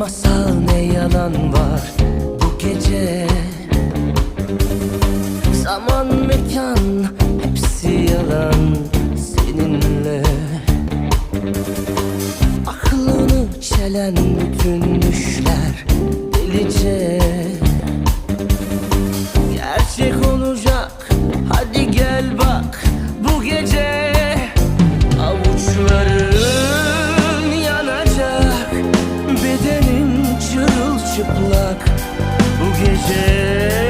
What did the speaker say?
masal ne yalan var bu gece? Zaman mekan hepsi yalan seninle. Aklını çelen bütün düşler delice. Gerçek olacak çıplak bu gece.